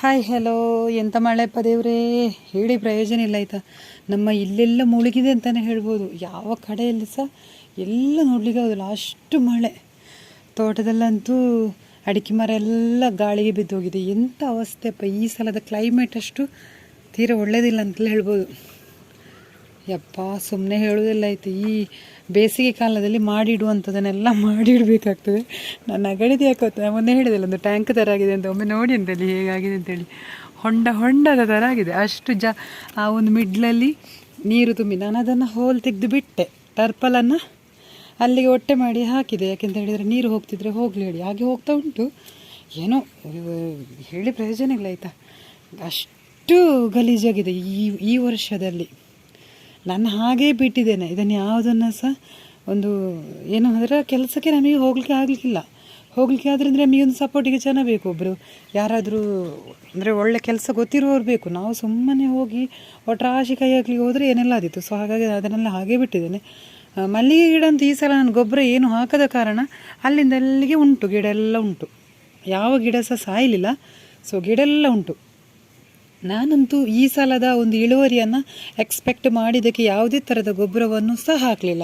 Hi, hello. ಎಂತ ಮಳೆಪ್ಪ ದೇವ್ರೇ ಹೇಳಿ, ಪ್ರಯೋಜನ ಇಲ್ಲ ಆಯಿತಾ? ನಮ್ಮ ಇಲ್ಲೆಲ್ಲ ಮುಳುಗಿದೆ ಅಂತಲೇ ಹೇಳ್ಬೋದು. ಯಾವ ಕಡೆಯಲ್ಲಿ ಸಹ ಎಲ್ಲ ನೋಡ್ಲಿಕ್ಕೆ ಆಗೋದಿಲ್ಲ ಅಷ್ಟು ಮಳೆ. ತೋಟದಲ್ಲಂತೂ ಅಡಿಕೆ ಮರ ಎಲ್ಲ ಗಾಳಿಗೆ ಬಿದ್ದೋಗಿದೆ. ಎಂಥ ಅವಸ್ಥೆಪ್ಪ ಈ ಸಲದ ಕ್ಲೈಮೇಟ್ ಅಷ್ಟು ತೀರ ಒಳ್ಳೇದಿಲ್ಲ ಅಂತಲೇ ಹೇಳ್ಬೋದು. ಯಪ್ಪ ಸುಮ್ಮನೆ ಹೇಳೋದಿಲ್ಲ ಆಯ್ತು. ಈ ಬೇಸಿಗೆ ಕಾಲದಲ್ಲಿ ಮಾಡಿಡುವಂಥದ್ದನ್ನೆಲ್ಲ ಮಾಡಿಡಬೇಕಾಗ್ತದೆ. ನನ್ನ ಅಗಡಿದ ಯಾಕೋತ ನಾನು ಮೊನ್ನೆ ಒಂದು ಟ್ಯಾಂಕ್ ಥರ ಆಗಿದೆ ಅಂತ, ಒಮ್ಮೆ ನೋಡಿ ಅಂತೇಳಿ, ಹೇಗಾಗಿದೆ ಅಂತೇಳಿ. ಹೊಂಡ, ಹೊಂಡದ ಥರ ಆಗಿದೆ ಅಷ್ಟು ಜ, ಆ ಒಂದು ಮಿಡ್ಲಲ್ಲಿ ನೀರು ತುಂಬಿ, ನಾನು ಅದನ್ನು ಹೋಲ್ ತೆಗೆದು ಬಿಟ್ಟೆ. ಟರ್ಪಲನ್ನು ಅಲ್ಲಿಗೆ ಒಟ್ಟೆ ಮಾಡಿ ಹಾಕಿದೆ. ಯಾಕೆಂತ ಹೇಳಿದರೆ, ನೀರು ಹೋಗ್ತಿದ್ರೆ ಹೋಗಲಿ ಹೇಳಿ. ಹಾಗೆ ಹೋಗ್ತಾ ಉಂಟು. ಏನೋ, ಹೇಳಿ ಪ್ರಯೋಜನ ಇಲ್ಲ ಆಯಿತಾ ಅಷ್ಟು ಗಲೀಜಾಗಿದೆ ಈ ಈ ವರ್ಷದಲ್ಲಿ. ನಾನು ಹಾಗೇ ಬಿಟ್ಟಿದ್ದೇನೆ. ಇದನ್ನು ಯಾವುದನ್ನು ಸಹ ಒಂದು ಏನು ಅಂದರೆ ಕೆಲಸಕ್ಕೆ ನಮಗೆ ಹೋಗಲಿಕ್ಕೆ ಆಗಲಿಕ್ಕಿಲ್ಲ. ಹೋಗಲಿಕ್ಕೆ ಆದರೆ ಅಂದರೆ ನಮಗೆ ಒಂದು ಸಪೋರ್ಟಿಗೆ ಜನ ಬೇಕು. ಒಬ್ಬರು ಯಾರಾದರೂ ಅಂದರೆ ಒಳ್ಳೆ ಕೆಲಸ ಗೊತ್ತಿರೋರು ಬೇಕು. ನಾವು ಸುಮ್ಮನೆ ಹೋಗಿ ಒಟ್ರಾಶಿ ಕೈ ಹಾಕ್ಲಿಕ್ಕೆ ಹೋದರೆ ಏನೆಲ್ಲ ಆದಿತ್ತು. ಸೊ ಹಾಗಾಗಿ ಅದನ್ನೆಲ್ಲ ಹಾಗೆ ಬಿಟ್ಟಿದ್ದೇನೆ. ಮಲ್ಲಿಗೆ ಗಿಡ ಅಂತ ಈ ಸಲ ನಾನು ಗೊಬ್ಬರ ಏನು ಹಾಕದ ಕಾರಣ ಅಲ್ಲಿಂದ ಅಲ್ಲಿಗೆ ಉಂಟು. ಗಿಡ ಎಲ್ಲ ಉಂಟು. ಯಾವ ಗಿಡ ಸಹ ಸಾಯಲಿಲ್ಲ. ಸೊ ಗಿಡ ಎಲ್ಲ ಉಂಟು. ನಾನಂತೂ ಈ ಸಲದ ಒಂದು ಇಳುವರಿಯನ್ನು ಎಕ್ಸ್ಪೆಕ್ಟ್ ಮಾಡಿದ್ದಕ್ಕೆ ಯಾವುದೇ ಥರದ ಗೊಬ್ಬರವನ್ನು ಸಹ ಹಾಕಲಿಲ್ಲ.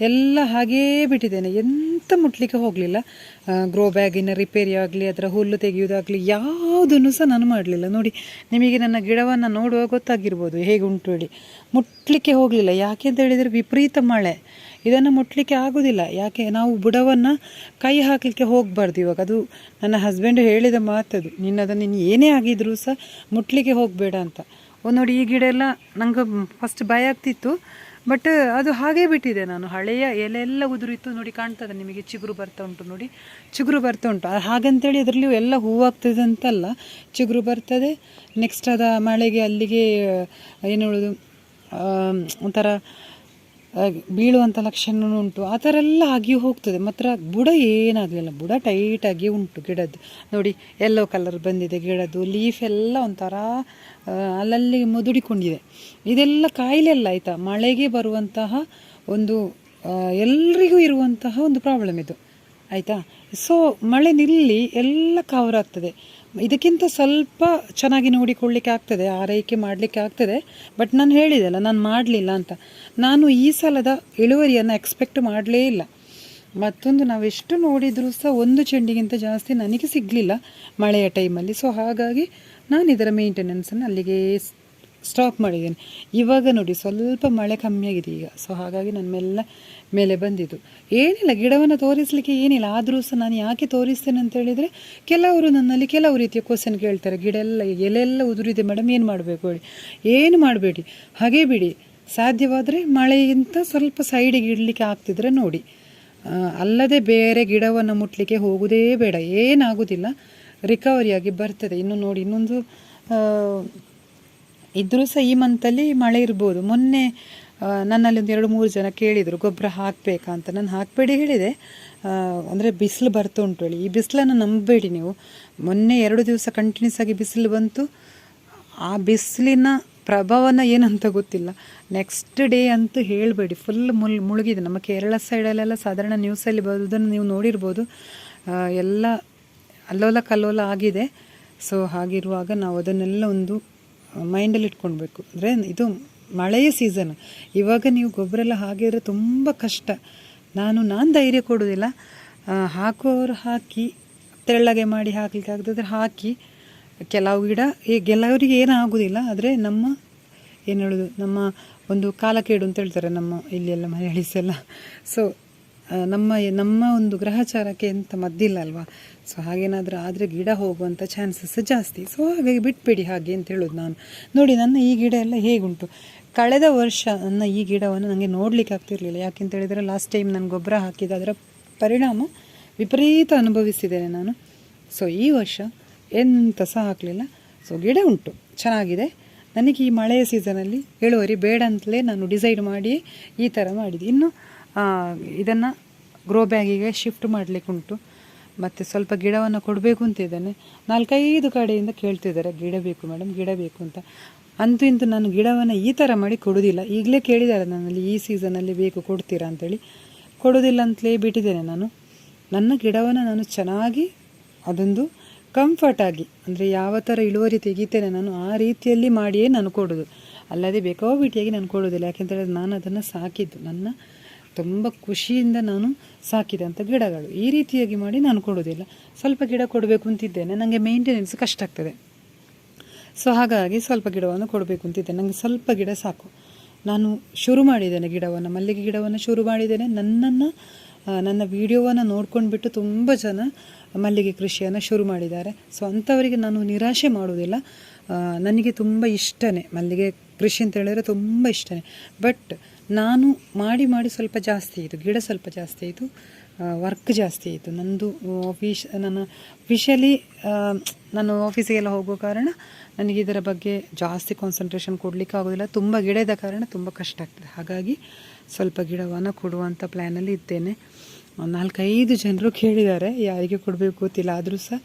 ಎಲ್ಲ ಹಾಗೇ ಬಿಟ್ಟಿದ್ದೇನೆ. ಎಂತ ಮುಟ್ಲಿಕ್ಕೆ ಹೋಗಲಿಲ್ಲ. ಗ್ರೋ ಬ್ಯಾಗಿನ ರಿಪೇರಿ ಆಗಲಿ, ಅದರ ಹುಲ್ಲು ತೆಗೆಯುವುದಾಗಲಿ, ಯಾವುದನ್ನು ಸಹ ನಾನು ಮಾಡಲಿಲ್ಲ. ನೋಡಿ, ನಿಮಗೆ ನನ್ನ ಗಿಡವನ್ನು ನೋಡುವಾಗ ಗೊತ್ತಾಗಿರ್ಬೋದು ಹೇಗೆ ಉಂಟು ಹೇಳಿ. ಮುಟ್ಲಿಕ್ಕೆ ಹೋಗಲಿಲ್ಲ. ಯಾಕೆ ಅಂತ ಹೇಳಿದರೆ ವಿಪರೀತ ಮಳೆ. ಇದನ್ನು ಮುಟ್ಲಿಕ್ಕೆ ಆಗೋದಿಲ್ಲ. ಯಾಕೆ ನಾವು ಬುಡವನ್ನು ಕೈ ಹಾಕಲಿಕ್ಕೆ ಹೋಗಬಾರ್ದು ಇವಾಗ. ಅದು ನನ್ನ ಹಸ್ಬೆಂಡ್ ಹೇಳಿದ ಮಾತದು. ನಿನ್ನದನ್ನು ನೀನು ಏನೇ ಆಗಿದ್ರೂ ಸಹ ಮುಟ್ಲಿಕ್ಕೆ ಹೋಗಬೇಡ ಅಂತ. ಒಂದು ನೋಡಿ, ಈ ಗಿಡ ಎಲ್ಲ ನಂಗೆ ಫಸ್ಟ್ ಭಯ ಆಗ್ತಿತ್ತು. ಬಟ್ ಅದು ಹಾಗೇ ಬಿಟ್ಟಿದೆ ನಾನು. ಹಳೆಯ ಎಲೆ ಎಲ್ಲ ಉದುರಿತ್ತು. ನೋಡಿ, ಕಾಣ್ತದೆ ನಿಮಗೆ ಚಿಗುರು ಬರ್ತಾ ಉಂಟು ನೋಡಿ. ಚಿಗುರು ಬರ್ತಾ ಉಂಟು. ಹಾಗಂತೇಳಿ ಅದರಲ್ಲಿ ಎಲ್ಲ ಹೂವಾಗ್ತದೆ ಅಂತಲ್ಲ. ಚಿಗುರು ಬರ್ತದೆ. ನೆಕ್ಸ್ಟ್ ಅದ ಮಳೆಗೆ ಅಲ್ಲಿಗೆ ಏನು ಹೇಳೋದು? ಒಂಥರ ಬೀಳುವಂಥ ಲಕ್ಷಣ ಉಂಟು. ಆ ಥರ ಎಲ್ಲ ಆಗಿ ಹೋಗ್ತದೆ. ಮಾತ್ರ ಬುಡ ಏನಾಗಲಿಲ್ಲ. ಬುಡ ಟೈಟಾಗಿ ಉಂಟು ಗಿಡದ್ದು. ನೋಡಿ ಎಲ್ಲೋ ಕಲರ್ ಬಂದಿದೆ ಗಿಡದ್ದು. ಲೀಫ್ ಎಲ್ಲ ಒಂಥರ ಅಲ್ಲಲ್ಲಿ ಮುದುಡಿಕೊಂಡಿದೆ. ಇದೆಲ್ಲ ಕಾಯಿಲೆ ಅಲ್ಲ ಆಯಿತಾ? ಮಳೆಗೆ ಬರುವಂತಹ ಒಂದು ಎಲ್ರಿಗೂ ಇರುವಂತಹ ಒಂದು ಪ್ರಾಬ್ಲಮ್ ಇದು. ಆಯಿತಾ? ಸೊ ಮಳೆ ನಿಲ್ಲಿ ಎಲ್ಲ ಕವರ್ ಆಗ್ತದೆ. ಇದಕ್ಕಿಂತ ಸ್ವಲ್ಪ ಚೆನ್ನಾಗಿ ನೋಡಿಕೊಳ್ಳಿಕ್ಕೆ ಆಗ್ತದೆ, ಆರೈಕೆ ಮಾಡಲಿಕ್ಕೆ ಆಗ್ತದೆ. ಬಟ್ ನಾನು ಹೇಳಿದೆಲ್ಲ, ನಾನು ಮಾಡಲಿಲ್ಲ ಅಂತ. ನಾನು ಈ ಸಲದ ಇಳುವರಿಯನ್ನು ಎಕ್ಸ್ಪೆಕ್ಟ್ ಮಾಡಲೇ ಇಲ್ಲ. ಮತ್ತೊಂದು ನಾವೆಷ್ಟು ನೋಡಿದರೂ ಸಹ ಒಂದು ಚೆಂಡಿಗಿಂತ ಜಾಸ್ತಿ ನನಗೆ ಸಿಗಲಿಲ್ಲ ಮಳೆಯ ಟೈಮಲ್ಲಿ ಸೊ ಹಾಗಾಗಿ ನಾನು ಇದರ ಮೇಂಟೆನೆನ್ಸನ್ನು ಅಲ್ಲಿಗೆ ಸ್ಟಾಪ್ ಮಾಡಿದ್ದೇನೆ. ಇವಾಗ ನೋಡಿ ಸ್ವಲ್ಪ ಮಳೆ ಕಮ್ಮಿಯಾಗಿದೆ ಈಗ. ಸೊ ಹಾಗಾಗಿ ನನ್ನ ಮೆಲ್ಲ ಮೇಲೆ ಬಂದಿದ್ದು. ಏನಿಲ್ಲ, ಗಿಡವನ್ನು ತೋರಿಸಲಿಕ್ಕೆ ಏನಿಲ್ಲ. ಆದರೂ ಸಹ ನಾನು ಯಾಕೆ ತೋರಿಸ್ತೇನೆ ಅಂತ ಹೇಳಿದರೆ, ಕೆಲವರು ನನ್ನಲ್ಲಿ ಕೆಲವು ರೀತಿಯ ಕ್ವಶನ್ ಕೇಳ್ತಾರೆ. ಗಿಡ ಎಲ್ಲ ಎಲೆಲ್ಲ ಉದುರಿದೆ ಮೇಡಮ್ ಏನು ಮಾಡಬೇಕು ಹೇಳಿ. ಏನು ಮಾಡಬೇಡಿ? ಹಾಗೇ ಬಿಡಿ. ಸಾಧ್ಯವಾದರೆ ಮಳೆಗಿಂತ ಸ್ವಲ್ಪ ಸೈಡಿಗೆ ಇಡಲಿಕ್ಕೆ ಆಗ್ತಿದ್ರೆ ನೋಡಿ. ಅಲ್ಲದೆ ಬೇರೆ ಗಿಡವನ್ನು ಮುಟ್ಲಿಕ್ಕೆ ಹೋಗುವುದೇ ಬೇಡ. ಏನಾಗುವುದಿಲ್ಲ ರಿಕವರಿಯಾಗಿ ಬರ್ತದೆ. ಇನ್ನು ನೋಡಿ, ಇನ್ನೊಂದು ಆ, ಇದ್ರೂ ಸಹ ಈ ಮಂತಲ್ಲಿ ಮಳೆ ಇರ್ಬೋದು. ಮೊನ್ನೆ ನನ್ನಲ್ಲಿ ಒಂದು ಎರಡು ಮೂರು ಜನ ಕೇಳಿದರು ಗೊಬ್ಬರ ಹಾಕಬೇಕಾ ಅಂತ. ನಾನು ಹಾಕಬೇಡಿ ಹೇಳಿದೆ. ಅಂದರೆ ಬಿಸಿಲು ಬರ್ತಾ ಉಂಟು ಹೇಳಿ. ಈ ಬಿಸಿಲನ್ನು ನಂಬಬೇಡಿ ನೀವು. ಮೊನ್ನೆ ಎರಡು ದಿವಸ ಕಂಟಿನ್ಯೂಸ್ ಆಗಿ ಬಿಸಿಲು ಬಂತು. ಆ ಬಿಸಿಲಿನ ಪ್ರಭಾವನ ಏನಂತ ಗೊತ್ತಿಲ್ಲ. ನೆಕ್ಸ್ಟ್ ಡೇ ಅಂತೂ ಹೇಳಬೇಡಿ. ಫುಲ್ ಮುಲ್ ಮುಳುಗಿದೆ. ನಮ್ಮ ಕೇರಳ ಸೈಡಲ್ಲೆಲ್ಲ ಸಾಧಾರಣ ನ್ಯೂಸಲ್ಲಿ ಬರೋದನ್ನು ನೀವು ನೋಡಿರ್ಬೋದು. ಎಲ್ಲ ಅಲ್ಲೋಲ ಕಲ್ಲೋಲ ಆಗಿದೆ. ಸೊ ಹಾಗಿರುವಾಗ ನಾವು ಅದನ್ನೆಲ್ಲ ಒಂದು ಮೈಂಡಲ್ಲಿ ಇಟ್ಕೊಳ್ಬೇಕು. ಅಂದರೆ ಇದು ಮಳೆಯ ಸೀಸನ್ ಇವಾಗ ನೀವು ಗೊಬ್ಬರ ಎಲ್ಲ ಹಾಕಿದರೆ ತುಂಬ ಕಷ್ಟ. ನಾನು ನಾನು ಧೈರ್ಯ ಕೊಡೋದಿಲ್ಲ ಹಾಕೋರು ಹಾಕಿ, ತೆಳ್ಳಗೆ ಮಾಡಿ ಹಾಕಲಿಕ್ಕೆ ಆಗ್ತದೆ ಹಾಕಿ, ಕೆಲವು ಗಿಡ, ಈ ಕೆಲವರಿಗೆ ಏನೂ ಆಗೋದಿಲ್ಲ ಆದರೆ ನಮ್ಮ, ಏನು ಹೇಳೋದು, ನಮ್ಮ ಒಂದು ಕಾಲಕೇಡು ಅಂತ ಹೇಳ್ತಾರೆ ನಮ್ಮ ಇಲ್ಲಿ ಎಲ್ಲ ಮಲಯಾಳೀಸ್ ಎಲ್ಲ ಸೊ ನಮ್ಮ ನಮ್ಮ ಒಂದು ಗ್ರಹಚಾರಕ್ಕೆ ಎಂತ ಮದ್ದಿಲ್ಲ ಅಲ್ವಾ? ಸೊ ಹಾಗೇನಾದರೂ ಆದರೆ ಗಿಡ ಹೋಗುವಂಥ ಚಾನ್ಸಸ್ ಜಾಸ್ತಿ. ಸೊ ಹಾಗಾಗಿ ಬಿಟ್ಬಿಡಿ ಹಾಗೆ ಅಂತ ಹೇಳೋದು ನಾನು. ನೋಡಿ, ನನ್ನ ಈ ಗಿಡ ಎಲ್ಲ ಹೇಗುಂಟು? ಕಳೆದ ವರ್ಷ ನನ್ನ ಈ ಗಿಡವನ್ನು ನನಗೆ ನೋಡಲಿಕ್ಕೆ ಆಗ್ತಿರ್ಲಿಲ್ಲ. ಯಾಕೆಂತ ಹೇಳಿದರೆ ಲಾಸ್ಟ್ ಟೈಮ್ ನಾನು ಗೊಬ್ಬರ ಹಾಕಿದ ಅದರ ಪರಿಣಾಮ ವಿಪರೀತ ಅನುಭವಿಸಿದ್ದೇನೆ ನಾನು. ಸೊ ಈ ವರ್ಷ ಎಂತ ಸಹ ಹಾಕಲಿಲ್ಲ. ಸೊ ಗಿಡ ಉಂಟು. ಚೆನ್ನಾಗಿದೆ. ನನಗೆ ಈ ಮಳೆಯ ಸೀಸನಲ್ಲಿ ಇಳುವರಿ ಬೇಡ ಅಂತಲೇ ನಾನು ಡಿಸೈಡ್ ಮಾಡಿ ಈ ಥರ ಮಾಡಿದೆ ಇನ್ನು ಇದನ್ನು ಗ್ರೋ ಬ್ಯಾಗಿಗೆ ಶಿಫ್ಟ್ ಮಾಡಲಿಕ್ಕುಂಟು ಮತ್ತು ಸ್ವಲ್ಪ ಗಿಡವನ್ನು ಕೊಡಬೇಕು ಅಂತ ಇದ್ದೇನೆ. ನಾಲ್ಕೈದು ಕಡೆಯಿಂದ ಕೇಳ್ತಿದ್ದಾರೆ, ಗಿಡ ಬೇಕು ಮೇಡಮ್ ಗಿಡ ಬೇಕು ಅಂತ. ಅಂತೂ ಇಂತೂ ನಾನು ಗಿಡವನ್ನು ಈ ಥರ ಮಾಡಿ ಕೊಡೋದಿಲ್ಲ. ಈಗಲೇ ಕೇಳಿದ್ದಾರೆ ನನ್ನಲ್ಲಿ, ಈ ಸೀಸನಲ್ಲಿ ಬೇಕು ಕೊಡ್ತೀರಾ ಅಂತೇಳಿ. ಕೊಡೋದಿಲ್ಲ ಅಂತಲೇ ಬಿಟ್ಟಿದ್ದೇನೆ ನಾನು. ನನ್ನ ಗಿಡವನ್ನು ನಾನು ಚೆನ್ನಾಗಿ ಅದೊಂದು ಕಂಫರ್ಟಾಗಿ ಅಂದರೆ ಯಾವ ಥರ ಇಳುವರಿ ತೆಗಿತೇನೆ ನಾನು ಆ ರೀತಿಯಲ್ಲಿ ಮಾಡಿಯೇ ನಾನು ಕೊಡೋದು. ಅಲ್ಲದೆ ಬೇಕಾಬಿಟ್ಟಿಯಾಗಿ ನಾನು ಕೊಡೋದಿಲ್ಲ. ಯಾಕೆಂತೇಳಿದ್ರೆ ನಾನು ಅದನ್ನು ಸಾಕಿದ್ದು. ನನ್ನ ತುಂಬ ಖುಷಿಯಿಂದ ನಾನು ಸಾಕಿದಂಥ ಗಿಡಗಳು. ಈ ರೀತಿಯಾಗಿ ಮಾಡಿ ನಾನು ಕೊಡೋದಿಲ್ಲ ಸ್ವಲ್ಪ ಗಿಡ ಕೊಡಬೇಕು ಅಂತಿದ್ದೇನೆ. ನನಗೆ ಮೇಂಟೆನೆನ್ಸ್ ಕಷ್ಟ ಆಗ್ತದೆ. ಸೊ ಹಾಗಾಗಿ ಸ್ವಲ್ಪ ಗಿಡವನ್ನು ಕೊಡಬೇಕು ಅಂತಿದ್ದೆ ನನಗೆ ಸ್ವಲ್ಪ ಗಿಡ ಸಾಕು. ನಾನು ಶುರು ಮಾಡಿದ್ದೇನೆ ಗಿಡವನ್ನು, ಮಲ್ಲಿಗೆ ಗಿಡವನ್ನು ಶುರು ಮಾಡಿದ್ದೇನೆ. ನನ್ನನ್ನು ನನ್ನ ವಿಡಿಯೋವನ್ನು ನೋಡ್ಕೊಂಡ್ಬಿಟ್ಟು ತುಂಬ ಜನ ಮಲ್ಲಿಗೆ ಕೃಷಿಯನ್ನು ಶುರು ಮಾಡಿದ್ದಾರೆ. ಸೊ ಅಂಥವರಿಗೆ ನಾನು ನಿರಾಶೆ ಮಾಡುವುದಿಲ್ಲ. ನನಗೆ ತುಂಬ ಇಷ್ಟನೇ ಮಲ್ಲಿಗೆ ಕೃಷಿ ಅಂತ ಹೇಳಿದ್ರೆ ತುಂಬ ಇಷ್ಟನೇ. ಬಟ್ ನಾನು ಮಾಡಿ ಮಾಡಿ ಸ್ವಲ್ಪ ಜಾಸ್ತಿ ಆಯಿತು, ಗಿಡ ಸ್ವಲ್ಪ ಜಾಸ್ತಿ ಆಯಿತು ವರ್ಕ್ ಜಾಸ್ತಿ ಆಯಿತು. ನಂದು ಆಫೀಸ್ ನನ್ನ ಅಫಿಷಿಯಲಿ ನಾನು ಆಫೀಸಿಗೆಲ್ಲ ಹೋಗೋ ಕಾರಣ ನನಗೆ ಇದರ ಬಗ್ಗೆ ಜಾಸ್ತಿ ಕಾನ್ಸಂಟ್ರೇಷನ್ ಕೊಡಲಿಕ್ಕೆ ಆಗೋದಿಲ್ಲ. ತುಂಬ ಗಿಡ ಇದ್ದ ಕಾರಣ ತುಂಬ ಕಷ್ಟ ಆಗ್ತದೆ. ಹಾಗಾಗಿ ಸ್ವಲ್ಪ ಗಿಡವನ್ನು ಕೊಡುವಂಥ ಪ್ಲ್ಯಾನಲ್ಲಿ ಇದ್ದೇನೆ. ನಾಲ್ಕೈದು ಜನರು ಕೇಳಿದ್ದಾರೆ, ಯಾರಿಗೆ ಕೊಡಬೇಕು ಗೊತ್ತಿಲ್ಲ. ಆದರೂ ಸಹ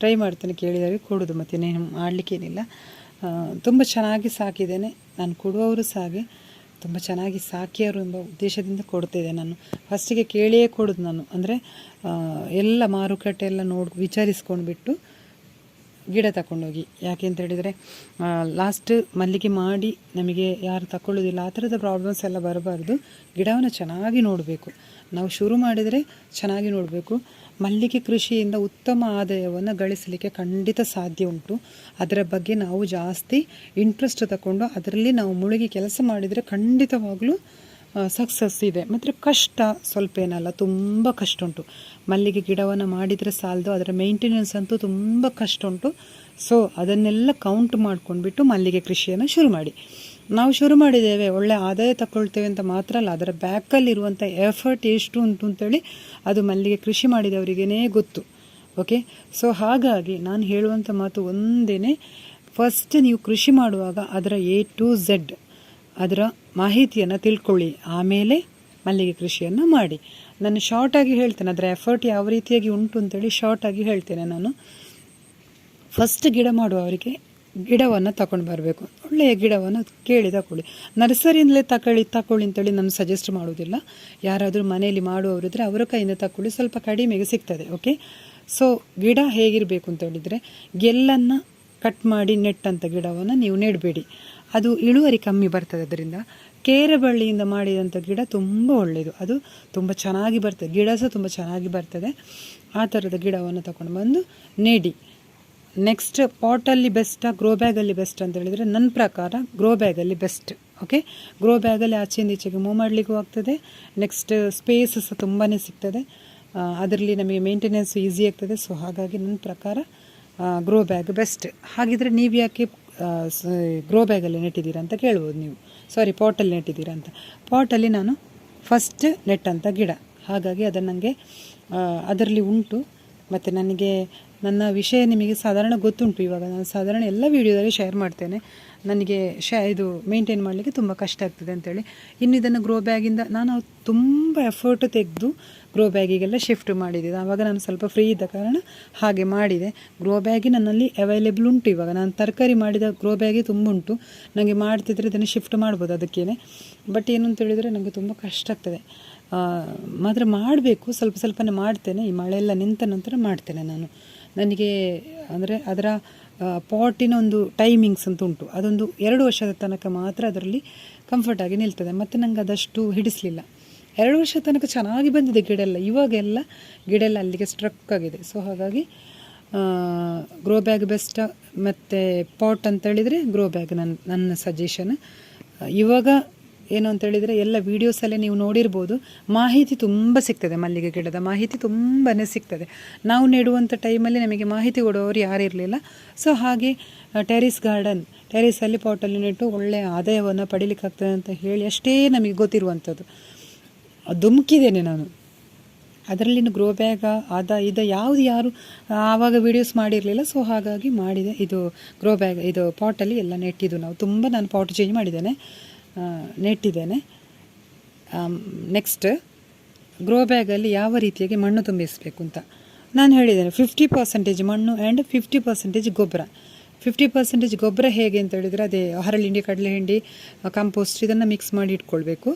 ಟ್ರೈ ಮಾಡ್ತೇನೆ ಕೇಳಿದಾಗ ಕೊಡೋದು ಮತ್ತಿನ್ನೇನು ಮಾಡಲಿಕ್ಕೇನಿಲ್ಲ ತುಂಬ ಚೆನ್ನಾಗಿ ಸಾಕಿದ್ದೇನೆ. ನಾನು ಕೊಡುವವರು ಸಹ ಹಾಗೆ ತುಂಬ ಚೆನ್ನಾಗಿ ಸಾಕಿಯರು ಎಂಬ ಉದ್ದೇಶದಿಂದ ಕೊಡ್ತಿದ್ದೆ ನಾನು. ಫಸ್ಟಿಗೆ ಕೇಳಿಯೇ ಕೊಡೋದು ನಾನು. ಅಂದರೆ ಎಲ್ಲ ಮಾರುಕಟ್ಟೆ ಎಲ್ಲ ನೋಡಿ, ವಿಚಾರಿಸ್ಕೊಂಡ್ಬಿಟ್ಟು ಗಿಡ ತಗೊಂಡೋಗಿ ಯಾಕೆ ಅಂತ ಹೇಳಿದರೆ ಲಾಸ್ಟ್ ಮಲ್ಲಿಗೆ ಮಾಡಿ ನಮಗೆ ಯಾರು ತಗೊಳ್ಳೋದಿಲ್ಲ ಆ ಥರದ ಪ್ರಾಬ್ಲಮ್ಸ್ ಎಲ್ಲ ಬರಬಾರ್ದು. ಗಿಡವನ್ನು ಚೆನ್ನಾಗಿ ನೋಡಬೇಕು. ನಾವು ಶುರು ಮಾಡಿದರೆ ಚೆನ್ನಾಗಿ ನೋಡಬೇಕು. ಮಲ್ಲಿಗೆ ಕೃಷಿಯಿಂದ ಉತ್ತಮ ಆದಾಯವನ್ನು ಗಳಿಸಲಿಕ್ಕೆ ಖಂಡಿತ ಸಾಧ್ಯ ಉಂಟು. ಅದರ ಬಗ್ಗೆ ನಾವು ಜಾಸ್ತಿ ಇಂಟ್ರೆಸ್ಟ್ ತಗೊಂಡು ಅದರಲ್ಲಿ ನಾವು ಮುಳುಗಿ ಕೆಲಸ ಮಾಡಿದರೆ ಖಂಡಿತವಾಗಲೂ ಸಕ್ಸಸ್ ಇದೆ. ಮತ್ತು ಕಷ್ಟ ಸ್ವಲ್ಪ ಏನಲ್ಲ, ತುಂಬ ಕಷ್ಟ ಉಂಟು. ಮಲ್ಲಿಗೆ ಗಿಡವನ್ನು ಮಾಡಿದರೆ ಸಾಲದು, ಅದರ ಮೇಂಟೆನೆನ್ಸ್ ಅಂತೂ ತುಂಬ ಕಷ್ಟ ಉಂಟು. ಸೊ ಅದನ್ನೆಲ್ಲ ಕೌಂಟ್ ಮಾಡ್ಕೊಂಡ್ಬಿಟ್ಟು ಮಲ್ಲಿಗೆ ಕೃಷಿಯನ್ನು ಶುರು ಮಾಡಿ. ನಾವು ಶುರು ಮಾಡಿದ್ದೇವೆ. ಒಳ್ಳೆ ಆದಾಯ ತಗೊಳ್ತೇವೆ ಅಂತ ಮಾತ್ರ ಅಲ್ಲ, ಅದರ ಬ್ಯಾಕಲ್ಲಿರುವಂಥ ಎಫರ್ಟ್ ಎಷ್ಟು ಉಂಟು ಅಂತೇಳಿ ಅದು ಮಲ್ಲಿಗೆ ಕೃಷಿ ಮಾಡಿದವರಿಗೇ ಗೊತ್ತು. ಓಕೆ ಸೊ ಹಾಗಾಗಿ ನಾನು ಹೇಳುವಂಥ ಮಾತು ಒಂದೇ ಫಸ್ಟ್ ನೀವು ಕೃಷಿ ಮಾಡುವಾಗ ಅದರ ಎ ಟು ಝೆಡ್ ಅದರ ಮಾಹಿತಿಯನ್ನು ತಿಳ್ಕೊಳ್ಳಿ. ಆಮೇಲೆ ಮಲ್ಲಿಗೆ ಕೃಷಿಯನ್ನು ಮಾಡಿ. ನಾನು ಶಾರ್ಟಾಗಿ ಹೇಳ್ತೇನೆ, ಅದರ ಎಫರ್ಟ್ ಯಾವ ರೀತಿಯಾಗಿ ಉಂಟು ಅಂತೇಳಿ ಶಾರ್ಟಾಗಿ ಹೇಳ್ತೇನೆ ನಾನು. ಫಸ್ಟ್ ಗಿಡ ಮಾಡುವವರಿಗೆ ಗಿಡವನ್ನು ತಗೊಂಡು ಬರಬೇಕು. ಒಳ್ಳೆಯ ಗಿಡವನ್ನು ಕೇಳಿ ತಗೊಳ್ಳಿ ನರ್ಸರಿಯಿಂದಲೇ ತಗೊಳ್ಳಿ ತಗೊಳ್ಳಿ ಅಂತೇಳಿ ನಾನು ಸಜೆಸ್ಟ್ ಮಾಡೋದಿಲ್ಲ ಯಾರಾದರೂ ಮನೆಯಲ್ಲಿ ಮಾಡುವವರಿದ್ರೆ ಅವರ ಕೈಯಿಂದ ತಗೊಳ್ಳಿ ಸ್ವಲ್ಪ ಕಡಿಮೆಗೆ ಸಿಗ್ತದೆ ಓಕೆ ಸೊ ಗಿಡ ಹೇಗಿರಬೇಕು ಅಂತ ಹೇಳಿದರೆ, ಗೆಲ್ಲನ್ನು ಕಟ್ ಮಾಡಿ ನೆಟ್ಟಂಥ ಗಿಡವನ್ನು ನೀವು ನೆಡಬೇಡಿ. ಅದು ಇಳುವರಿ ಕಮ್ಮಿ ಬರ್ತದೆ ಅದರಿಂದ ಕೇರೆ ಬಳ್ಳಿಯಿಂದ ಮಾಡಿದಂಥ ಗಿಡ ತುಂಬ ಒಳ್ಳೆಯದು ಅದು ತುಂಬ ಚೆನ್ನಾಗಿ ಬರ್ತದೆ. ಗಿಡ ಸಹ ತುಂಬ ಚೆನ್ನಾಗಿ ಬರ್ತದೆ. ಆ ಥರದ ಗಿಡವನ್ನು ತಗೊಂಡು ಬಂದು ನೆಡಿ. ನೆಕ್ಸ್ಟ್ ಪಾಟಲ್ಲಿ ಬೆಸ್ಟಾ ಗ್ರೋ ಬ್ಯಾಗಲ್ಲಿ ಬೆಸ್ಟ್ ಅಂತ ಹೇಳಿದರೆ ನನ್ನ ಪ್ರಕಾರ ಗ್ರೋ ಬ್ಯಾಗಲ್ಲಿ ಬೆಸ್ಟ್ ಓಕೆ ಗ್ರೋ ಬ್ಯಾಗಲ್ಲಿ ಆಚೆಯಿಂದ ಮೂವ್ ಮಾಡಲಿಕ್ಕೂ ಆಗ್ತದೆ. ನೆಕ್ಸ್ಟ್ ಸ್ಪೇಸ್ ಸಹ ತುಂಬಾ ಸಿಗ್ತದೆ. ಅದರಲ್ಲಿ ನಮಗೆ ಮೇಂಟೆನೆನ್ಸ್ ಈಸಿ ಆಗ್ತದೆ. ಸೊ ಹಾಗಾಗಿ ನನ್ನ ಪ್ರಕಾರ ಗ್ರೋ ಬ್ಯಾಗ್ ಬೆಸ್ಟ್ ಹಾಗಿದ್ರೆ ನೀವು ಯಾಕೆ ಗ್ರೋ ಬ್ಯಾಗಲ್ಲಿ ನೆಟ್ಟಿದ್ದೀರಾ ಅಂತ ಕೇಳ್ಬೋದು ನೀವು. ಸಾರಿ ಪಾಟಲ್ಲಿ ನೆಟ್ಟಿದ್ದೀರಾ ಅಂತ. ಪಾಟಲ್ಲಿ ನಾನು ಫಸ್ಟ್ ನೆಟ್ಟಂಥ ಗಿಡ. ಹಾಗಾಗಿ ಅದು ನನಗೆ ಅದರಲ್ಲಿ ಉಂಟು. ಮತ್ತು ನನಗೆ ನನ್ನ ವಿಷಯ ನಿಮಗೆ ಸಾಧಾರಣ ಗೊತ್ತುಂಟು ಇವಾಗ. ನಾನು ಸಾಧಾರಣ ಎಲ್ಲ ವೀಡಿಯೋದಲ್ಲಿ ಶೇರ್ ಮಾಡ್ತೇನೆ. ನನಗೆ ಶೇ ಇದು ಮೇಂಟೈನ್ ಮಾಡಲಿಕ್ಕೆ ತುಂಬ ಕಷ್ಟ ಆಗ್ತದೆ ಅಂತೇಳಿ. ಇನ್ನು ಇದನ್ನು ಗ್ರೋ ಬ್ಯಾಗಿಂದ ನಾನು ತುಂಬ ಎಫರ್ಟ್ ತೆಗೆದು ಗ್ರೋ ಬ್ಯಾಗಿಗೆಲ್ಲ ಶಿಫ್ಟ್ ಮಾಡಿದೆ. ಆವಾಗ ನಾನು ಸ್ವಲ್ಪ ಫ್ರೀ ಇದ್ದ ಕಾರಣ ಹಾಗೆ ಮಾಡಿದೆ. ಗ್ರೋ ಬ್ಯಾಗಿ ನನ್ನಲ್ಲಿ ಅವೈಲೇಬಲ್ ಉಂಟು ಇವಾಗ. ನಾನು ತರಕಾರಿ ಮಾಡಿದ ಗ್ರೋ ಬ್ಯಾಗಿ ತುಂಬ ಉಂಟು. ನನಗೆ ಮಾಡ್ತಿದ್ರೆ ಇದನ್ನು ಶಿಫ್ಟ್ ಮಾಡ್ಬೋದು ಅದಕ್ಕೇ ಬಟ್ ಏನು ಅಂತ ಹೇಳಿದರೆ ನನಗೆ ತುಂಬ ಕಷ್ಟ ಆಗ್ತದೆ. ಮಾತ್ರ ಮಾಡಬೇಕು. ಸ್ವಲ್ಪ ಸ್ವಲ್ಪನೇ ಮಾಡ್ತೇನೆ. ಈ ಮಳೆಯೆಲ್ಲ ನಿಂತ ನಂತರ ಮಾಡ್ತೇನೆ ನಾನು. ನನಗೆ ಅಂದರೆ ಅದರ ಪಾಟಿನ ಒಂದು ಟೈಮಿಂಗ್ಸ್ ಅಂತ ಉಂಟು. ಅದೊಂದು ಎರಡು ವರ್ಷದ ತನಕ ಮಾತ್ರ ಅದರಲ್ಲಿ ಕಂಫರ್ಟಾಗಿ ನಿಲ್ತದೆ. ಮತ್ತು ನನಗೆ ಅದಷ್ಟು ಹಿಡಿಸಲಿಲ್ಲ. ಎರಡು ವರ್ಷ ತನಕ ಚೆನ್ನಾಗಿ ಬಂದಿದೆ ಗಿಡ ಎಲ್ಲ ಇವಾಗೆಲ್ಲ ಗಿಡ ಎಲ್ಲ ಅಲ್ಲಿಗೆ ಸ್ಟ್ರಕ್ ಆಗಿದೆ. ಸೊ ಹಾಗಾಗಿ ಗ್ರೋ ಬ್ಯಾಗ್ ಬೆಸ್ಟ್ ಮತ್ತು ಪಾಟ್ ಅಂತ ಹೇಳಿದರೆ ಗ್ರೋ ಬ್ಯಾಗ್ ನನ್ನ ನನ್ನ ಸಜೆಷನ್ ಇವಾಗ ಏನು ಅಂತೇಳಿದರೆ ಎಲ್ಲ ವೀಡಿಯೋಸಲ್ಲೇ ನೀವು ನೋಡಿರ್ಬೋದು. ಮಾಹಿತಿ ತುಂಬ ಸಿಗ್ತದೆ ಮಲ್ಲಿಗೆ ಗಿಡದ ಮಾಹಿತಿ ತುಂಬಾ ಸಿಗ್ತದೆ. ನಾವು ನೆಡುವಂಥ ಟೈಮಲ್ಲಿ ನಮಗೆ ಮಾಹಿತಿ ಕೊಡೋರು ಯಾರು ಇರಲಿಲ್ಲ. ಸೊ ಹಾಗೆ ಟೆರಿಸ್ ಗಾರ್ಡನ್ ಟೆರಿಸಲ್ಲಿ ಪಾಟಲ್ಲಿ ನೆಟ್ಟು ಒಳ್ಳೆಯ ಆದಾಯವನ್ನು ಪಡೀಲಿಕ್ಕಾಗ್ತದೆ ಅಂತ ಹೇಳಿ ಅಷ್ಟೇ ನಮಗೆ ಗೊತ್ತಿರುವಂಥದ್ದು. ಧುಮುಕಿದ್ದೇನೆ ನಾನು. ಅದರಲ್ಲಿನ ಗ್ರೋ ಬ್ಯಾಗ ಆದ, ಇದು ಯಾವುದು ಯಾರು ಆವಾಗ ವೀಡಿಯೋಸ್ ಮಾಡಿರಲಿಲ್ಲ. ಸೊ ಹಾಗಾಗಿ ಮಾಡಿದೆ. ಇದು ಗ್ರೋ ಬ್ಯಾಗ್ ಇದು ಪಾಟಲ್ಲಿ ಎಲ್ಲ ನೆಟ್ಟಿದ್ದು ನಾವು. ತುಂಬ ನಾನು ಪಾಟ್ ಚೇಂಜ್ ಮಾಡಿದ್ದೇನೆ. ನೆಟ್ಟಿದ್ದೇನೆ. ನೆಕ್ಸ್ಟ್ ಗ್ರೋ ಬ್ಯಾಗಲ್ಲಿ ಯಾವ ರೀತಿಯಾಗಿ ಮಣ್ಣು ತುಂಬಿಸಬೇಕು ಅಂತ. ನಾನು ಹೇಳಿದ್ದೇನೆ ಫಿಫ್ಟಿ ಪರ್ಸೆಂಟೇಜ್ ಮಣ್ಣು ಆ್ಯಂಡ್ ಫಿಫ್ಟಿ ಪರ್ಸೆಂಟೇಜ್ ಗೊಬ್ಬರ. ಫಿಫ್ಟಿ ಪರ್ಸೆಂಟೇಜ್ ಗೊಬ್ಬರ ಹೇಗೆ ಅಂತ ಹೇಳಿದರೆ ಅದೇ ಹರಳಿಂಡಿ ಕಡಲೆ ಹಿಂಡಿ ಕಂಪೋಸ್ಟ್ ಇದನ್ನು ಮಿಕ್ಸ್ ಮಾಡಿ ಇಟ್ಕೊಳ್ಬೇಕು.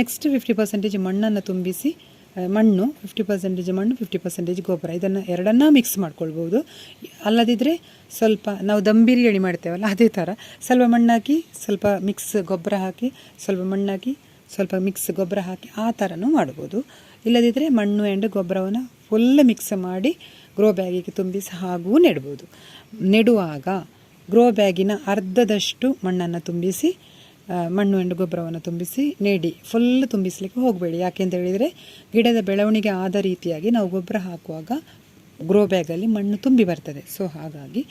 ನೆಕ್ಸ್ಟ್ ಫಿಫ್ಟಿ ಪರ್ಸೆಂಟೇಜ್ ಮಣ್ಣನ್ನು ತುಂಬಿಸಿ ಮಣ್ಣು ಫಿಫ್ಟಿ ಪರ್ಸೆಂಟೇಜ್ ಮಣ್ಣು ಫಿಫ್ಟಿ ಪರ್ಸೆಂಟೇಜ್ ಗೊಬ್ಬರ. ಇದನ್ನು ಎರಡನ್ನ ಮಿಕ್ಸ್ ಮಾಡ್ಕೊಳ್ಬೋದು. ಅಲ್ಲದಿದ್ದರೆ ಸ್ವಲ್ಪ ನಾವು ದಮ್ ಬಿರಿಯಾನಿ ಮಾಡ್ತೇವಲ್ಲ, ಅದೇ ಥರ ಸ್ವಲ್ಪ ಮಣ್ಣಾಕಿ ಸ್ವಲ್ಪ ಮಿಕ್ಸ್ ಗೊಬ್ಬರ ಹಾಕಿ, ಸ್ವಲ್ಪ ಮಣ್ಣಾಕಿ ಸ್ವಲ್ಪ ಮಿಕ್ಸ್ ಗೊಬ್ಬರ ಹಾಕಿ, ಆ ಥರನೂ ಮಾಡ್ಬೋದು. ಇಲ್ಲದಿದ್ದರೆ ಮಣ್ಣು ಆ್ಯಂಡ್ ಗೊಬ್ಬರವನ್ನು ಫುಲ್ ಮಿಕ್ಸ್ ಮಾಡಿ ಗ್ರೋ ಬ್ಯಾಗಿಗೆ ತುಂಬಿಸಿ ಹಾಗೂ ನೆಡ್ಬೋದು. ನೆಡುವಾಗ ಗ್ರೋ ಬ್ಯಾಗಿನ ಅರ್ಧದಷ್ಟು ಮಣ್ಣನ್ನು ತುಂಬಿಸಿ ಮಣ್ಣು ಎಂಡು ಗೊಬ್ಬರವನ್ನು ತುಂಬಿಸಿ, ನೆಡಿ ಫುಲ್ ತುಂಬಿಸಲಿಕ್ಕೆ ಹೋಗಬೇಡಿ. ಯಾಕೆಂತ ಹೇಳಿದರೆ, ಗಿಡದ ಬೆಳವಣಿಗೆ ಆದ ರೀತಿಯಾಗಿ ನಾವು ಗೊಬ್ಬರ ಹಾಕುವಾಗ ಗ್ರೋ ಬ್ಯಾಗಲ್ಲಿ ಮಣ್ಣು ತುಂಬಿ ಬರ್ತದೆ. ಸೊ ಹಾಗಾಗಿ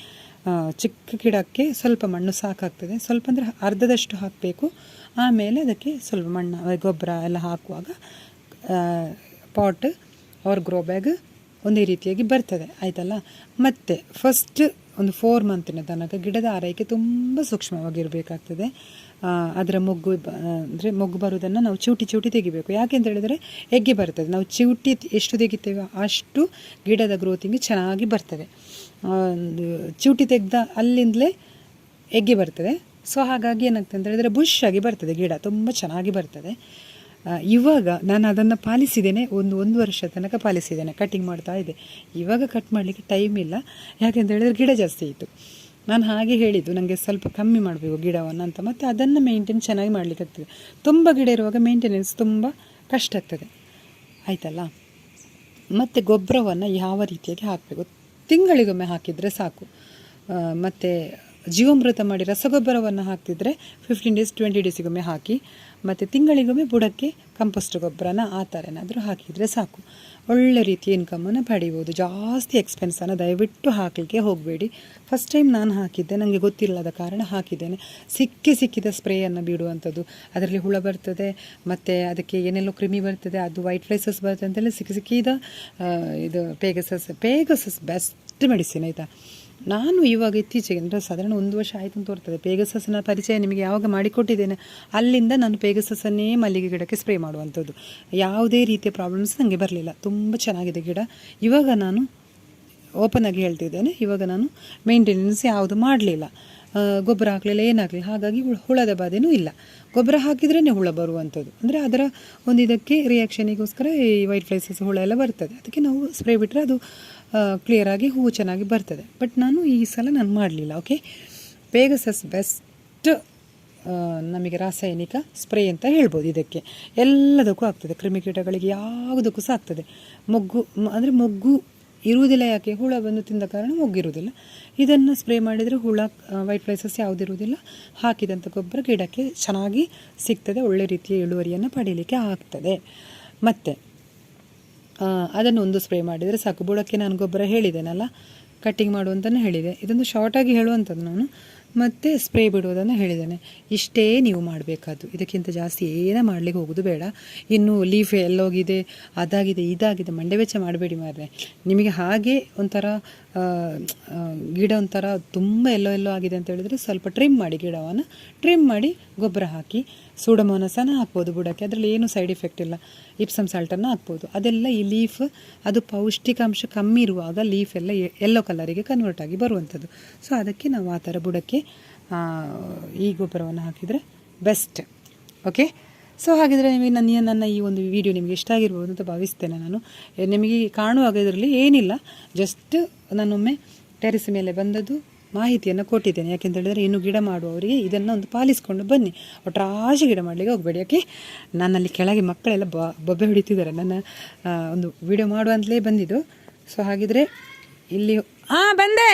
ಚಿಕ್ಕ ಗಿಡಕ್ಕೆ ಸ್ವಲ್ಪ ಮಣ್ಣು ಸಾಕಾಗ್ತದೆ. ಸ್ವಲ್ಪ ಅಂದರೆ ಅರ್ಧದಷ್ಟು ಹಾಕಬೇಕು. ಆಮೇಲೆ ಅದಕ್ಕೆ ಸ್ವಲ್ಪ ಮಣ್ಣು ಗೊಬ್ಬರ ಎಲ್ಲ ಹಾಕುವಾಗ ಪಾಟ್ ಅವ್ರ ಗ್ರೋ ಬ್ಯಾಗ್ ಒಂದೇ ರೀತಿಯಾಗಿ ಬರ್ತದೆ. ಆಯಿತಲ್ಲ? ಮತ್ತು ಫಸ್ಟ್ ಒಂದು ಫೋರ್ ಮಂತಿನ ತನಕ ಗಿಡದ ಆರೈಕೆ ತುಂಬ ಸೂಕ್ಷ್ಮವಾಗಿರಬೇಕಾಗ್ತದೆ. ಅದರ ಮೊಗ್ಗು ಅಂದರೆ ಮೊಗ್ಗು ಬರುವುದನ್ನು ನಾವು ಚೂಟಿ ಚೂಟಿ ತೆಗಿಬೇಕು. ಯಾಕೆಂತ ಹೇಳಿದರೆ ಎಗ್ಗೆ ಬರ್ತದೆ. ನಾವು ಚೂಟಿ ಎಷ್ಟು ತೆಗಿತೇವೆ ಅಷ್ಟು ಗಿಡದ ಗ್ರೋತಿಂಗ್ ಚೆನ್ನಾಗಿ ಬರ್ತದೆ. ಚೂಟಿ ತೆಗೆದ ಅಲ್ಲಿಂದಲೇ ಎಗ್ಗೆ ಬರ್ತದೆ. ಸೊ ಹಾಗಾಗಿ ಏನಾಗ್ತದೆ ಅಂತ ಹೇಳಿದರೆ ಬುಷ್ ಆಗಿ ಬರ್ತದೆ ಗಿಡ. ತುಂಬ ಚೆನ್ನಾಗಿ ಬರ್ತದೆ. ಇವಾಗ ನಾನು ಅದನ್ನು ಪಾಲಿಸಿದ್ದೇನೆ, ಒಂದು ಒಂದು ವರ್ಷ ತನಕ ಪಾಲಿಸಿದ್ದೇನೆ ಕಟಿಂಗ್ ಮಾಡ್ತಾ ಇದ್ದೆ. ಇವಾಗ ಕಟ್ ಮಾಡಲಿಕ್ಕೆ ಟೈಮ್ ಇಲ್ಲ. ಯಾಕೆಂತ ಹೇಳಿದ್ರೆ ಗಿಡ ಜಾಸ್ತಿ ಇತ್ತು. ನಾನು ಹಾಗೆ ಹೇಳಿದ್ದು ನನಗೆ ಸ್ವಲ್ಪ ಕಮ್ಮಿ ಮಾಡಬೇಕು ಗಿಡವನ್ನು ಅಂತ. ಮತ್ತು ಅದನ್ನು ಮೇಂಟೈನ್ ಚೆನ್ನಾಗಿ ಮಾಡಲಿಕ್ಕೆ ಆಗ್ತದೆ. ತುಂಬ ಗಿಡ ಇರುವಾಗ ಮೇಂಟೆನೆನ್ಸ್ ತುಂಬ ಕಷ್ಟ ಆಗ್ತದೆ. ಆಯಿತಲ್ಲ? ಮತ್ತು ಗೊಬ್ಬರವನ್ನು ಯಾವ ರೀತಿಯಾಗಿ ಹಾಕಬೇಕು? ತಿಂಗಳಿಗೊಮ್ಮೆ ಹಾಕಿದರೆ ಸಾಕು. ಮತ್ತು ಜೀವಾಮೃತ ಮಾಡಿ ರಸಗೊಬ್ಬರವನ್ನು ಹಾಕ್ತಿದ್ರೆ ಫಿಫ್ಟೀನ್ ಡೇಸ್ ಟ್ವೆಂಟಿ ಡೇಸಿಗೊಮ್ಮೆ ಹಾಕಿ, ಮತ್ತು ತಿಂಗಳಿಗೊಮ್ಮೆ ಬುಡಕ್ಕೆ ಕಂಪೋಸ್ಟ್ ಗೊಬ್ಬರನ ಆ ಥರ ಏನಾದರೂ ಹಾಕಿದರೆ ಸಾಕು. ಒಳ್ಳೆ ರೀತಿಯ ಇನ್ಕಮನ್ನು ಪಡಿಬೋದು. ಜಾಸ್ತಿ ಎಕ್ಸ್ಪೆನ್ಸನ್ನು ದಯವಿಟ್ಟು ಹಾಕಲಿಕ್ಕೆ ಹೋಗಬೇಡಿ. ಫಸ್ಟ್ ಟೈಮ್ ನಾನು ಹಾಕಿದ್ದೆ ನನಗೆ ಗೊತ್ತಿಲ್ಲದ ಕಾರಣ ಹಾಕಿದ್ದೇನೆ. ಸಿಕ್ಕಿ ಸಿಕ್ಕಿದ ಸ್ಪ್ರೇಯನ್ನು ಬಿಡುವಂಥದ್ದು. ಅದರಲ್ಲಿ ಹುಳ ಬರ್ತದೆ, ಮತ್ತು ಅದಕ್ಕೆ ಏನೆಲ್ಲೋ ಕ್ರಿಮಿ ಬರ್ತದೆ, ಅದು ವೈಟ್ ಫ್ಲೈಸಸ್ ಬರ್ತದೆ ಅಂತೆಲ್ಲ ಸಿಕ್ಕಿ ಸಿಕ್ಕಿದ ಇದು ಪೇಗಸಸ್ ಪೇಗಸಸ್ ಬೆಸ್ಟ್ ಮೆಡಿಸಿನ್ ಆಯಿತಾ? ನಾನು ಇವಾಗ ಇತ್ತೀಚೆಗೆ, ಅಂದರೆ ಸಾಧಾರಣ ಒಂದು ವರ್ಷ ಆಯಿತು ಅಂತ ತೋರ್ತದೆ. ಪೇಗಸಸ್ನ ಪರಿಚಯ ನಿಮಗೆ ಯಾವಾಗ ಮಾಡಿಕೊಟ್ಟಿದ್ದೇನೆ, ಅಲ್ಲಿಂದ ನಾನು ಪೇಗಸಸ್ಸನ್ನೇ ಮಲ್ಲಿಗೆ ಗಿಡಕ್ಕೆ ಸ್ಪ್ರೇ ಮಾಡುವಂಥದ್ದು. ಯಾವುದೇ ರೀತಿಯ ಪ್ರಾಬ್ಲಮ್ಸ್ ನನಗೆ ಬರಲಿಲ್ಲ. ತುಂಬ ಚೆನ್ನಾಗಿದೆ ಗಿಡ. ಇವಾಗ ನಾನು ಓಪನ್ ಆಗಿ ಹೇಳ್ತಿದ್ದೇನೆ. ಇವಾಗ ನಾನು ಮೇಂಟೆನೆನ್ಸ್ ಯಾವುದು ಮಾಡಲಿಲ್ಲ. ಗೊಬ್ಬರ ಹಾಕಲಿಲ್ಲ, ಏನಾಗಲಿಲ್ಲ. ಹಾಗಾಗಿ ಹುಳದ ಬಾಧೆನೂ ಇಲ್ಲ. ಗೊಬ್ಬರ ಹಾಕಿದ್ರೇ ಹುಳ ಬರುವಂಥದ್ದು. ಅಂದರೆ ಅದರ ಒಂದು ಇದಕ್ಕೆ ರಿಯಾಕ್ಷನಿಗೋಸ್ಕರ ಈ ವೈಟ್ ಫ್ಲೈಸಸ್ ಹುಳ ಎಲ್ಲ ಬರ್ತದೆ. ಅದಕ್ಕೆ ನಾವು ಸ್ಪ್ರೇ ಬಿಟ್ಟರೆ ಅದು ಕ್ಲಿಯರಾಗಿ ಹೂವು ಚೆನ್ನಾಗಿ ಬರ್ತದೆ. ಬಟ್ ನಾನು ಈ ಸಲ ನಾನು ಮಾಡಲಿಲ್ಲ ಓಕೆ ಪೇಗಸಸ್ ಬೆಸ್ಟ್ ನಮಗೆ ರಾಸಾಯನಿಕ ಸ್ಪ್ರೇ ಅಂತ ಹೇಳ್ಬೋದು ಇದಕ್ಕೆ. ಎಲ್ಲದಕ್ಕೂ ಆಗ್ತದೆ. ಕ್ರಿಮಿಕೀಟಗಳಿಗೆ ಯಾವುದಕ್ಕೂ ಸಹ ಆಗ್ತದೆ. ಮೊಗ್ಗು ಅಂದರೆ ಮೊಗ್ಗು ಇರುವುದಿಲ್ಲ ಯಾಕೆ? ಹುಳ ಬಂದು ತಿಂದ ಕಾರಣ ಮೊಗ್ಗಿರುವುದಿಲ್ಲ. ಇದನ್ನು ಸ್ಪ್ರೇ ಮಾಡಿದರೆ ಹುಳ ವೈಟ್ ಪ್ಲೇಸಸ್ ಯಾವುದಿರುವುದಿಲ್ಲ ಹಾಕಿದಂಥ ಗೊಬ್ಬರ ಗಿಡಕ್ಕೆ ಚೆನ್ನಾಗಿ ಸಿಗ್ತದೆ. ಒಳ್ಳೆ ರೀತಿಯ ಇಳುವರಿಯನ್ನು ಪಡೀಲಿಕ್ಕೆ ಆಗ್ತದೆ. ಮತ್ತು ಅದನ್ನು ಒಂದು ಸ್ಪ್ರೇ ಮಾಡಿದರೆ ಸಾಕು. ಬುಡಕ್ಕೆ ನಾನು ಗೊಬ್ಬರ ಹೇಳಿದ್ದೇನಲ್ಲ ಕಟ್ಟಿಂಗ್ ಮಾಡುವಂತಲೇ ಹೇಳಿದೆ. ಇದೊಂದು ಶಾರ್ಟಾಗಿ ಹೇಳುವಂಥದ್ದು ನಾನು. ಮತ್ತು ಸ್ಪ್ರೇ ಬಿಡುವುದನ್ನು ಹೇಳಿದ್ದೇನೆ. ಇಷ್ಟೇ ನೀವು ಮಾಡಬೇಕಾದ್ದು. ಇದಕ್ಕಿಂತ ಜಾಸ್ತಿ ಏನೇ ಮಾಡಲಿಕ್ಕೆ ಹೋಗೋದು ಬೇಡ. ಇನ್ನು ಲೀಫ್ ಎಲ್ಲೋಗಿದೆ, ಅದಾಗಿದೆ, ಇದಾಗಿದೆ, ಮಂಡೆ ವೆಚ್ಚ ಮಾಡಬೇಡಿ ಮಾರ್ರೆ. ನಿಮಗೆ ಹಾಗೆ ಒಂಥರ ಗಿಡ ಒಂಥರ ತುಂಬ ಎಲ್ಲೋ ಎಲ್ಲೋ ಆಗಿದೆ ಅಂತ ಹೇಳಿದರೆ ಸ್ವಲ್ಪ ಟ್ರಿಮ್ ಮಾಡಿ ಗಿಡವನ್ನು. ಟ್ರಿಮ್ ಮಾಡಿ ಗೊಬ್ಬರ ಹಾಕಿ ಸೂಡಮೋನಸನ ಹಾಕ್ಬೋದು ಬುಡಕ್ಕೆ. ಅದರಲ್ಲಿ ಏನು ಸೈಡ್ ಎಫೆಕ್ಟ್ ಇಲ್ಲ. ಇಪ್ಸಮ್ ಸಾಲ್ಟನ್ನು ಹಾಕ್ಬೋದು. ಅದೆಲ್ಲ ಈ ಲೀಫ್ ಅದು ಪೌಷ್ಟಿಕಾಂಶ ಕಮ್ಮಿ ಇರುವಾಗ ಲೀಫ್ ಎಲ್ಲ ಎಲ್ಲೋ ಕಲರಿಗೆ ಕನ್ವರ್ಟ್ ಆಗಿ ಬರುವಂಥದ್ದು. ಸೊ ಅದಕ್ಕೆ ನಾವು ಆ ಥರ ಬುಡಕ್ಕೆ ಈ ಗೊಬ್ಬರವನ್ನು ಹಾಕಿದರೆ ಬೆಸ್ಟ್ ಓಕೆ ಸೊ ಹಾಗಿದ್ರೆ ನಿಮಗೆ ನನ್ನ ನನ್ನ ಈ ಒಂದು ವಿಡಿಯೋ ನಿಮಗೆ ಇಷ್ಟ ಆಗಿರ್ಬೋದು ಅಂತ ಭಾವಿಸ್ತೇನೆ ನಾನು. ನಿಮಗೆ ಕಾಣುವಾಗ ಇದರಲ್ಲಿ ಏನಿಲ್ಲ. ಜಸ್ಟ್ ನಾನೊಮ್ಮೆ ಟೆರೆಸ್ ಮೇಲೆ ಬಂದದ್ದು ಮಾಹಿತಿಯನ್ನು ಕೊಟ್ಟಿದ್ದೇನೆ. ಯಾಕೆಂತ ಹೇಳಿದರೆ ಇನ್ನು ಗಿಡ ಮಾಡುವವರಿಗೆ ಇದನ್ನು ಒಂದು ಪಾಲಿಸ್ಕೊಂಡು ಬನ್ನಿ. ಒಟ್ರಾಶಿ ಗಿಡ ಮಾಡಲಿಕ್ಕೆ ಹೋಗಬೇಡಿ. ಯಾಕೆ? ನನ್ನಲ್ಲಿ ಕೆಳಗೆ ಮಕ್ಕಳೆಲ್ಲ ಬೊಬ್ಬೆ ಹಿಡಿತಿದ್ದಾರೆ. ನನ್ನ ಒಂದು ವಿಡಿಯೋ ಮಾಡುವಂತಲೇ ಬಂದಿದ್ದು. ಸೊ ಹಾಗಿದ್ರೆ ಇಲ್ಲಿ ಹಾಂ ಬಂದೆ!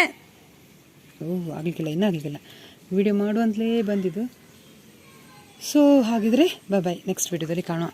ಓಹ್, ಆಗಲಿಕ್ಕಿಲ್ಲ, ಇನ್ನೂ ಆಗಲಿಕ್ಕಿಲ್ಲ. ವಿಡಿಯೋ ಮಾಡುವಂತಲೇ ಬಂದಿದ್ದು. ಸೊ ಹಾಗಿದ್ರೆ ಬಾಯ್ ಬಾಯ್ ನೆಕ್ಸ್ಟ್ ವಿಡಿಯೋದಲ್ಲಿ ಕಾಣುವ